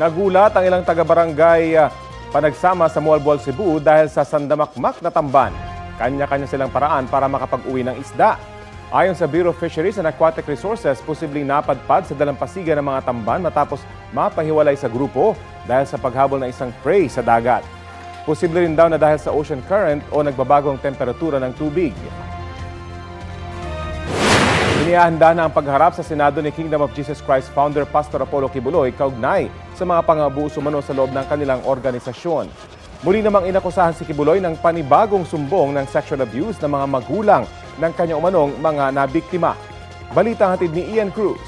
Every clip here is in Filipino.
Nagulat ang ilang taga-barangay ah, panagsama sa Mualboal, Cebu dahil sa sandamakmak na tamban. Kanya-kanya silang paraan para makapag-uwi ng isda. Ayon sa Bureau of Fisheries and Aquatic Resources, posibleng napadpad sa dalampasigan ng mga tamban matapos mapahiwalay sa grupo dahil sa paghabol ng isang prey sa dagat. Posible rin daw na dahil sa ocean current o nagbabagong temperatura ng tubig. Inihahanda na ang pagharap sa Senado ni Kingdom of Jesus Christ founder Pastor Apollo Kibuloy kaugnay sa mga pangabuso mano sa loob ng kanilang organisasyon. Muli namang inakusahan si Kibuloy ng panibagong sumbong ng sexual abuse ng mga magulang ng kanyang umanong mga nabiktima. Balita hatid ni Ian Cruz.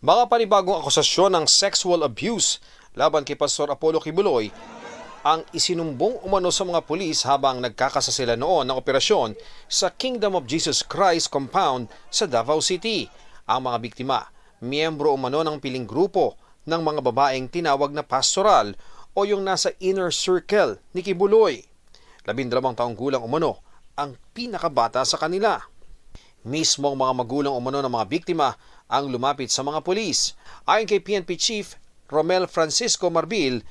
Mga panibagong akusasyon ng sexual abuse laban kay Pastor Apollo Kibuloy ang isinumbong umano sa mga pulis habang nagkakasa sila noon ng operasyon sa Kingdom of Jesus Christ compound sa Davao City. Ang mga biktima, miyembro umano ng piling grupo ng mga babaeng tinawag na pastoral o yung nasa inner circle ni Kibuloy. Labindalawang taong gulang umano ang pinakabata sa kanila. Mismong mga magulang umano ng mga biktima ang lumapit sa mga pulis. Ayon kay PNP Chief Romel Francisco Marbil,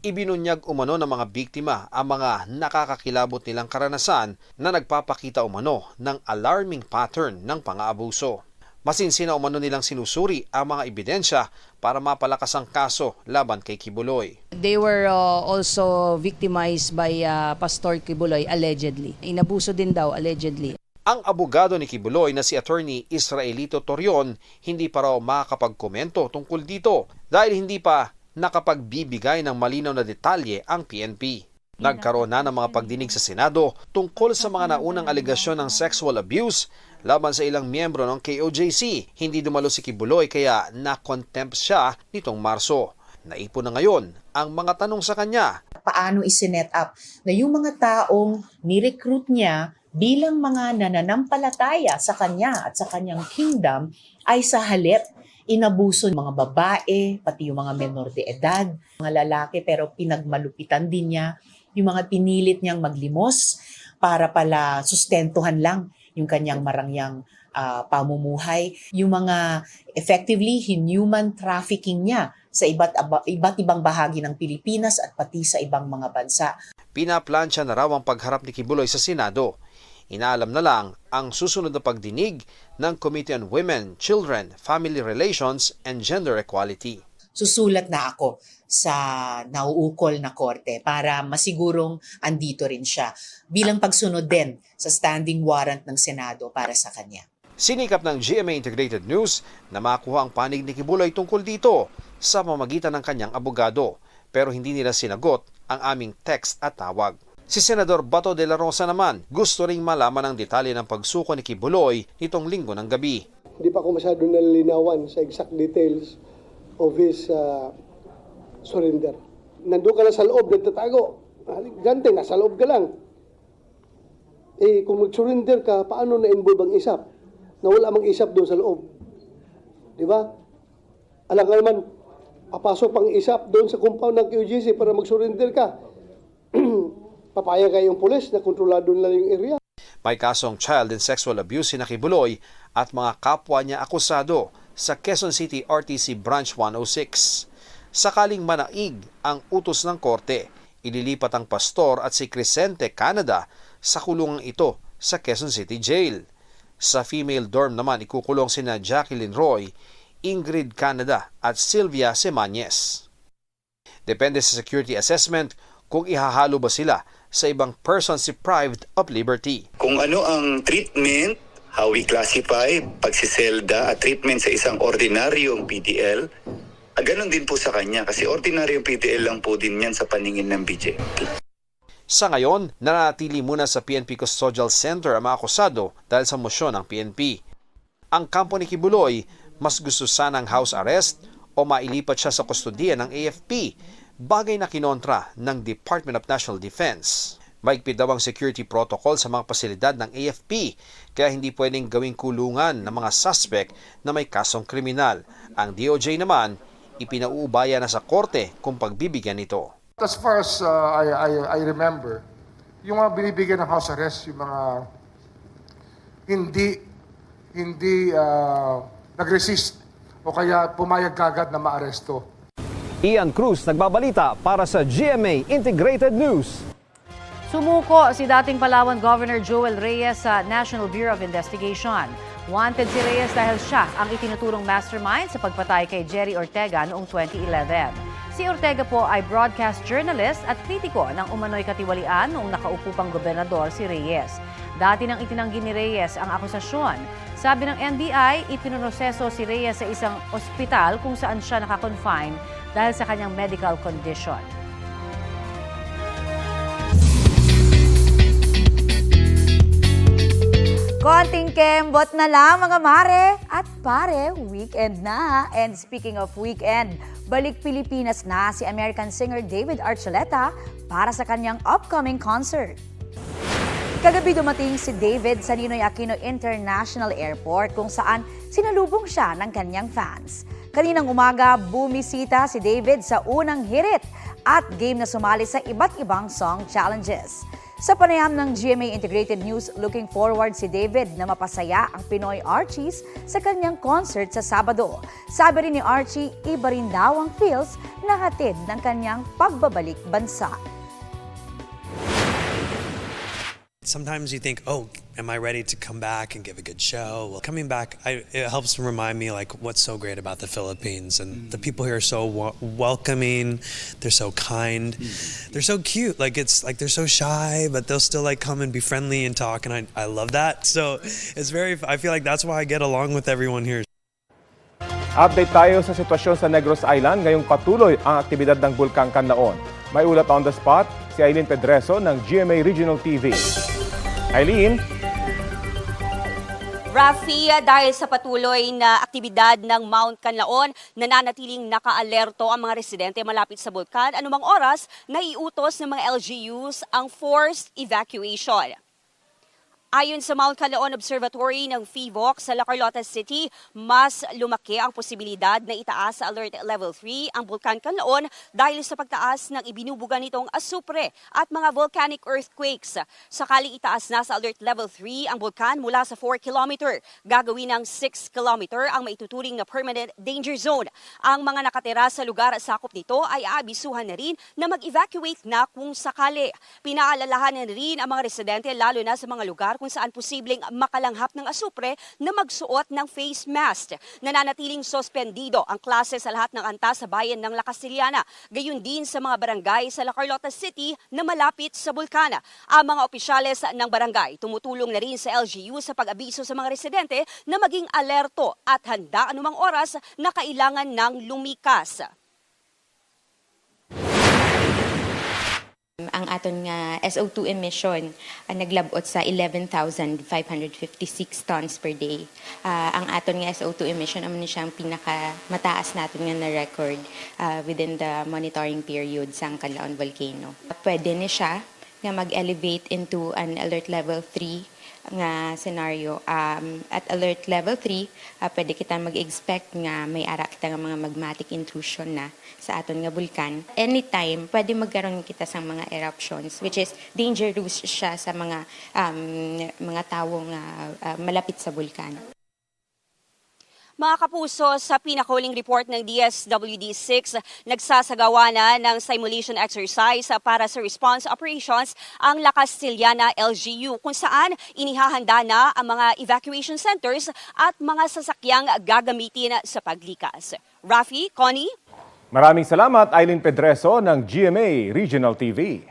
ibinunyag umano ng mga biktima ang mga nakakakilabot nilang karanasan na nagpapakita umano ng alarming pattern ng pang-aabuso. Masinsina umano nilang sinusuri ang mga ebidensya para mapalakas ang kaso laban kay Kibuloy. They were uh, also victimized by uh, Pastor Kibuloy allegedly. Inabuso din daw allegedly. Ang abogado ni Kibuloy na si Attorney Israelito Torion hindi pa raw makakapagkomento tungkol dito dahil hindi pa nakapagbibigay ng malinaw na detalye ang PNP. Nagkaroon na ng mga pagdinig sa Senado tungkol sa mga naunang alegasyon ng sexual abuse laban sa ilang miyembro ng KOJC. Hindi dumalo si Kibuloy kaya na-contempt siya nitong Marso. Naipon na ngayon ang mga tanong sa kanya paano isinet up na yung mga taong ni-recruit niya bilang mga nananampalataya sa kanya at sa kanyang kingdom ay sa halip inabuso ng mga babae, pati yung mga menor de edad, mga lalaki pero pinagmalupitan din niya, yung mga pinilit niyang maglimos para pala sustentuhan lang yung kanyang marangyang ah, pamumuhay, yung mga effectively inhuman trafficking niya sa iba't, iba't ibang bahagi ng Pilipinas at pati sa ibang mga bansa. Pinaplansya na raw ang pagharap ni Kibuloy sa Senado. Inaalam na lang ang susunod na pagdinig ng Committee on Women, Children, Family Relations, and Gender Equality. Susulat na ako sa nauukol na korte para masigurong andito rin siya bilang pagsunod din sa standing warrant ng Senado para sa kanya. Sinikap ng GMA Integrated News na makuha ang panig ni Kibuloy tungkol dito sa pamagitan ng kanyang abogado pero hindi nila sinagot ang aming text at tawag. Si Senador Bato de la Rosa naman gusto ring malaman ang detalye ng pagsuko ni Kibuloy nitong linggo ng gabi. Hindi pa ako masyado nalilinawan sa exact details of his uh, surrender. Nandun ka lang sa loob, nagtatago. Gante, nasa loob ka lang. Eh, kung mag-surrender ka, paano na-involve ang isap? Na wala mang isap doon sa loob. Di ba? Alam ka naman, papasok pang isap doon sa compound ng QGC para mag-surrender ka. Papaya kayong pulis na kontrolado nila yung area. May kasong child and sexual abuse si Nakibuloy at mga kapwa niya akusado sa Quezon City RTC Branch 106. Sakaling manaig ang utos ng korte, ililipat ang pastor at si Crescente Canada sa kulungang ito sa Quezon City Jail. Sa female dorm naman ikukulong sina Jacqueline Roy, Ingrid Canada at Sylvia Semañez. Depende sa security assessment kung ihahalo ba sila sa ibang persons deprived of liberty. kung ano ang treatment, how we classify, pagsiselda at treatment sa isang ordinaryong PDL, ah, ganun din po sa kanya kasi ordinaryong PDL lang po din yan sa paningin ng BJP. Sa ngayon, nanatili muna sa PNP Custodial Center ang mga akusado dahil sa mosyon ng PNP. Ang kampo ni Kibuloy, mas gusto sanang house arrest o mailipat siya sa kustodiya ng AFP, bagay na kinontra ng Department of National Defense. Maigpit daw ang security protocol sa mga pasilidad ng AFP, kaya hindi pwedeng gawing kulungan ng mga suspect na may kasong kriminal. Ang DOJ naman, ipinauubaya na sa korte kung pagbibigyan nito. As far as uh, I, I, I remember, yung mga binibigyan ng house arrest, yung mga hindi hindi uh, nag-resist o kaya pumayag kagad na maaresto. Ian Cruz nagbabalita para sa GMA Integrated News. Sumuko si dating Palawan Governor Joel Reyes sa National Bureau of Investigation. Wanted si Reyes dahil siya ang itinuturong mastermind sa pagpatay kay Jerry Ortega noong 2011. Si Ortega po ay broadcast journalist at kritiko ng umano'y katiwalian noong nakaupo pang gobernador si Reyes. Dati nang itinanggi ni Reyes ang akusasyon. Sabi ng NBI, ipinroseso si Reyes sa isang ospital kung saan siya nakakonfine dahil sa kanyang medical condition. Konting kembot na lang mga mare at pare, weekend na. And speaking of weekend, balik Pilipinas na si American singer David Archuleta para sa kanyang upcoming concert. Kagabi dumating si David sa Ninoy Aquino International Airport kung saan sinalubong siya ng kanyang fans. Kaninang umaga, bumisita si David sa unang hirit at game na sumali sa iba't ibang song challenges. Sa panayam ng GMA Integrated News, looking forward si David na mapasaya ang Pinoy Archies sa kanyang concert sa Sabado. Sabi rin ni Archie, iba rin daw ang feels na hatid ng kanyang pagbabalik bansa. Sometimes you think, oh, am I ready to come back and give a good show? Well, coming back, I, it helps to remind me like what's so great about the Philippines and the mm. people here are so w- welcoming. They're so kind. Mm. They're so cute. Like it's like they're so shy, but they'll still like come and be friendly and talk, and I I love that. So it's very. I feel like that's why I get along with everyone here. Update tayo sa sitwasyon sa Negros Island ngayong patuloy ang aktibidad ng Bulkang Kanlaon. May ulat on the spot si Aileen Pedreso ng GMA Regional TV. Aileen, Rafi, dahil sa patuloy na aktibidad ng Mount Canlaon, nananatiling naka-alerto ang mga residente malapit sa bulkan. Anumang oras, naiutos ng mga LGUs ang forced evacuation. Ayon sa Mount Canlaon Observatory ng FIVOC sa La Carlota City, mas lumaki ang posibilidad na itaas sa Alert Level 3 ang Bulkan Canlaon dahil sa pagtaas ng ibinubuga nitong asupre at mga volcanic earthquakes. Sakaling itaas na sa Alert Level 3 ang bulkan mula sa 4 km, gagawin ng 6 km ang maituturing na permanent danger zone. Ang mga nakatira sa lugar at sakop nito ay aabisuhan na rin na mag-evacuate na kung sakali. Pinaalalahanan rin ang mga residente lalo na sa mga lugar kung saan posibleng makalanghap ng asupre na magsuot ng face mask. Nananatiling suspendido ang klase sa lahat ng antas sa bayan ng La Castellana. Gayun din sa mga barangay sa La Carlota City na malapit sa bulkana. Ang mga opisyales ng barangay tumutulong na rin sa LGU sa pag-abiso sa mga residente na maging alerto at handa anumang oras na kailangan ng lumikas. Ang aton nga SO2 emission ang naglabot sa 11,556 tons per day. Ah, ang aton nga SO2 emission amo ni siyang pinaka mataas natin nga na record ah, within the monitoring period sa Canlaon Volcano. Pwede ni siya nga mag-elevate into an alert level 3 nga scenario um, at alert level 3 ah, pwede kita mag-expect nga may ara kita nga mga magmatic intrusion na sa aton nga bulkan anytime pwede magkaroon kita sa mga eruptions which is dangerous siya sa mga um, mga tawo nga ah, malapit sa bulkan Mga kapuso, sa pinakuling report ng DSWD-6, nagsasagawa na ng simulation exercise para sa response operations ang La Castellana LGU kung saan inihahanda na ang mga evacuation centers at mga sasakyang gagamitin sa paglikas. Rafi, Connie? maraming salamat Aileen Pedreso ng GMA Regional TV.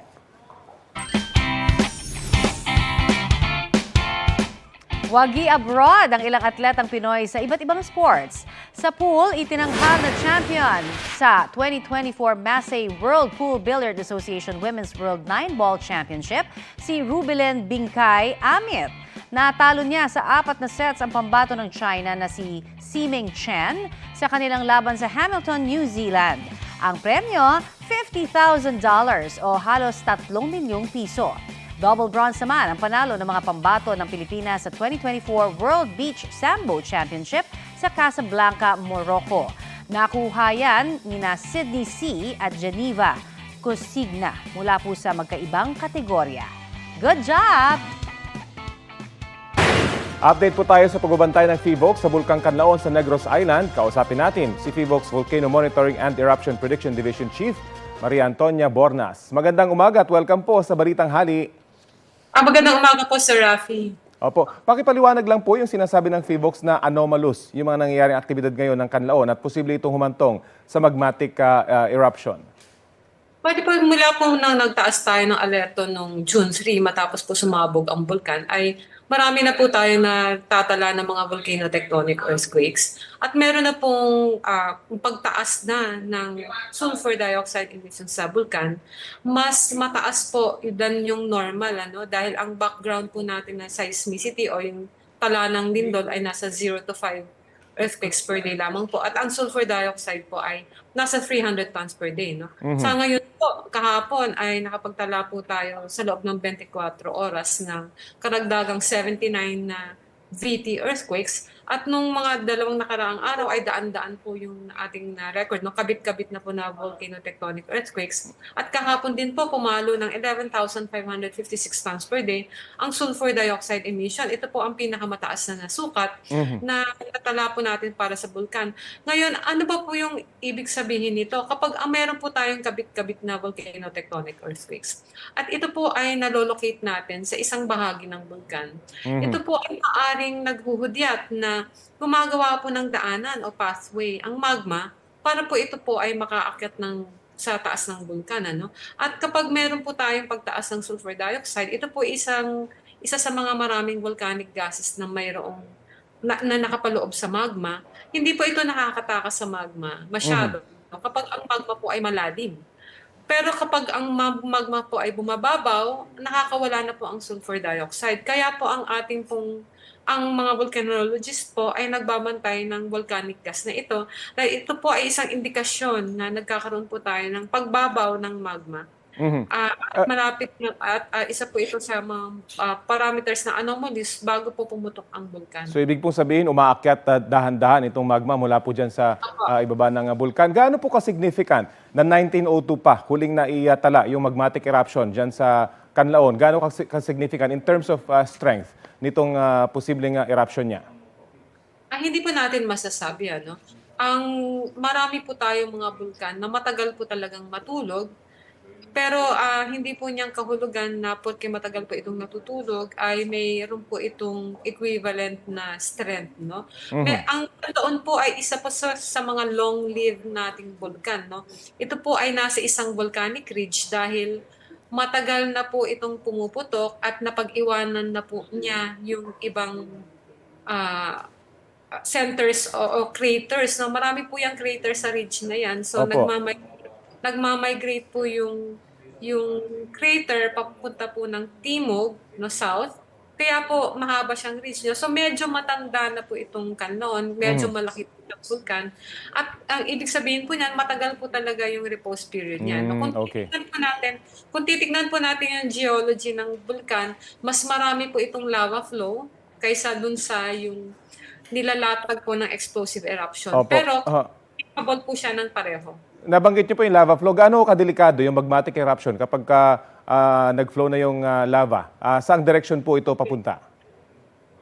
Wagi abroad ang ilang atletang Pinoy sa iba't ibang sports. Sa pool, itinanghal na champion sa 2024 Massey World Pool Billiard Association Women's World 9-Ball Championship si Rubilen Bingkay Amit. Natalo niya sa apat na sets ang pambato ng China na si Siming Chen sa kanilang laban sa Hamilton, New Zealand. Ang premyo, $50,000 o halos 3 milyong piso. Double bronze naman ang panalo ng mga pambato ng Pilipinas sa 2024 World Beach Sambo Championship sa Casablanca, Morocco. Nakuha yan ni na Sydney C. at Geneva Cosigna mula po sa magkaibang kategorya. Good job! Update po tayo sa pagbabantay ng FIVOX sa Bulkang Kanlaon sa Negros Island. Kausapin natin si FIVOX Volcano Monitoring and Eruption Prediction Division Chief Maria Antonia Bornas. Magandang umaga at welcome po sa Balitang Hali. Ah, magandang umaga po, Sir Rafi. Opo, pakipaliwanag lang po yung sinasabi ng FIVOX na anomalous, yung mga nangyayaring aktibidad ngayon ng Kanlaon at posible itong humantong sa magmatic ah, ah, eruption. Pwede po mula po nang nagtaas tayo ng alerto nung June 3 matapos po sumabog ang bulkan ay marami na po tayo na tatala ng mga volcano tectonic earthquakes. At meron na pong ah, pagtaas na ng sulfur dioxide emissions sa bulkan mas mataas po than yung normal ano? Dahil ang background po natin na seismicity o yung tala ng lindol ay nasa 0 to 5 earthquakes per day lamang po. At ang sulfur dioxide po ay nasa 300 tons per day. No? Sa ngayon po, kahapon ay nakapagtala po tayo sa loob ng 24 oras ng karagdagang 79 na VT earthquakes. At nung mga dalawang nakaraang araw ay daan-daan po yung ating na record. No? Kabit-kabit na po na volcano tectonic earthquakes. At kahapon din po pumalo ng 11,556 tons per day ang sulfur dioxide emission. Ito po ang pinakamataas na nasukat na natala po natin para sa bulkan. Ngayon, ano ba po yung ibig sabihin nito? Kapag ang meron po tayong kabit-kabit na volcano tectonic earthquakes, at ito po ay nalolocate natin sa isang bahagi ng bulkan, ito po ay maaring naghuhudyat na gumagawa po ng daanan o pathway ang magma para po ito po ay makaakyat ng sa taas ng bulkan ano at kapag meron po tayong pagtaas ng sulfur dioxide ito po isang isa sa mga maraming volcanic gases na mayroong na, na nakapaloob sa magma, hindi po ito nakakatakas sa magma masyado. Kapag ang magma po ay malalim. Pero kapag ang mag- magma po ay bumababaw, nakakawala na po ang sulfur dioxide. Kaya po ang ating pong ang mga volcanologist po ay nagbabantay ng volcanic gas na ito. Dahil ito po ay isang indikasyon na nagkakaroon po tayo ng pagbabaw ng magma. Mhm. Ah, at malapit na, at ah, isa po ito sa mga ah, parameters na anomalies bago po pumutok ang bulkan. So ibig pong sabihin, umaakyat ah, dahan-dahan itong magma mula po dyan sa ah, ibaba ng ah, bulkan. Gaano po ka-significant na 1902 pa, huling naiatala yung magmatic eruption dyan sa Kanlaon? Gaano kasi- ka-significant in terms of ah, strength nitong ah, posibleng ah, eruption niya? Ah, hindi po natin masasabi ano. Ang marami po tayong mga bulkan na matagal po talagang matulog. Pero ah, hindi po niyang kahulugan na porque matagal po itong natutulog ay mayroon po itong equivalent na strength, no? May, ang taon po ay isa pa sa, sa mga long-lived nating bulkan, no? Ito po ay nasa isang volcanic ridge dahil matagal na po itong pumuputok at napag-iwanan na po niya yung ibang ah, centers o, o craters. No? Marami po yung craters sa ridge na yan. So Opo. nagmamay nagmamigrate po yung yung crater papunta po ng timog, no south. Kaya po mahaba siyang ridge niya. So medyo matanda na po itong kanon, medyo malaki po yung vulkan. At ang ibig sabihin po niyan, matagal po talaga yung repose period niya. no? Mm, Kung okay. titignan po natin, kung titignan po natin yung geology ng vulkan, mas marami po itong lava flow kaysa dun sa yung nilalatag po ng explosive eruption. Opo. Pero capable po siya ng pareho. Nabanggit niyo po yung lava flow. Gaano kadelikado yung magmatic eruption kapag ka, ah, nag-flow na yung ah, lava? Ah, saang direction po ito papunta?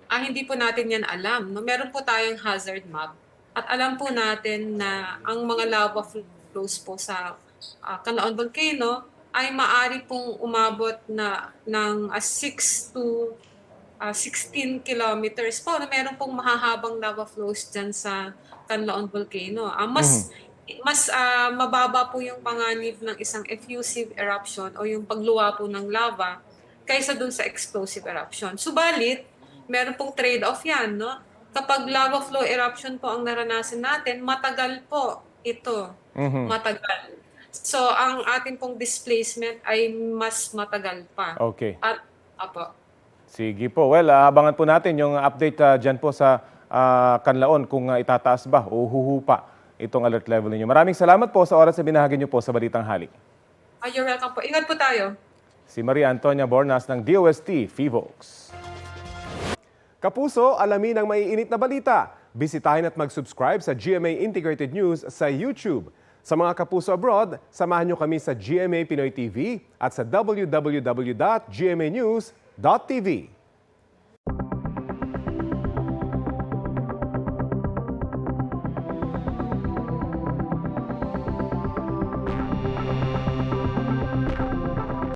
Ah, hindi po natin yan alam. No? Meron po tayong hazard map. At alam po natin na ang mga lava flows po sa uh, Canlaon Volcano ay maari pong umabot na ng ah, 6 to ah, 16 kilometers po. Na meron pong mahahabang lava flows dyan sa Canlaon Volcano. Ah, mas mas ah, mababa po yung panganib ng isang effusive eruption o yung pagluwa po ng lava kaysa dun sa explosive eruption. Subalit, meron pong trade-off yan, no? Kapag lava flow eruption po ang naranasan natin, matagal po ito. Mhm. Matagal. So, ang ating pong displacement ay mas matagal pa. Okay. At, apo. Sige po. Well, ah, abangan po natin yung update ah, dyan po sa ah, Kanlaon kung ah, itataas ba o huhupa itong alert level ninyo. Maraming salamat po sa oras na binahagi niyo po sa Balitang Hali. Ah, you're welcome po. Ingat po tayo. Si Maria Antonia Bornas ng DOST FIVOX. Kapuso, alamin ang maiinit na balita. Bisitahin at mag-subscribe sa GMA Integrated News sa YouTube. Sa mga kapuso abroad, samahan niyo kami sa GMA Pinoy TV at sa www.gmanews.tv.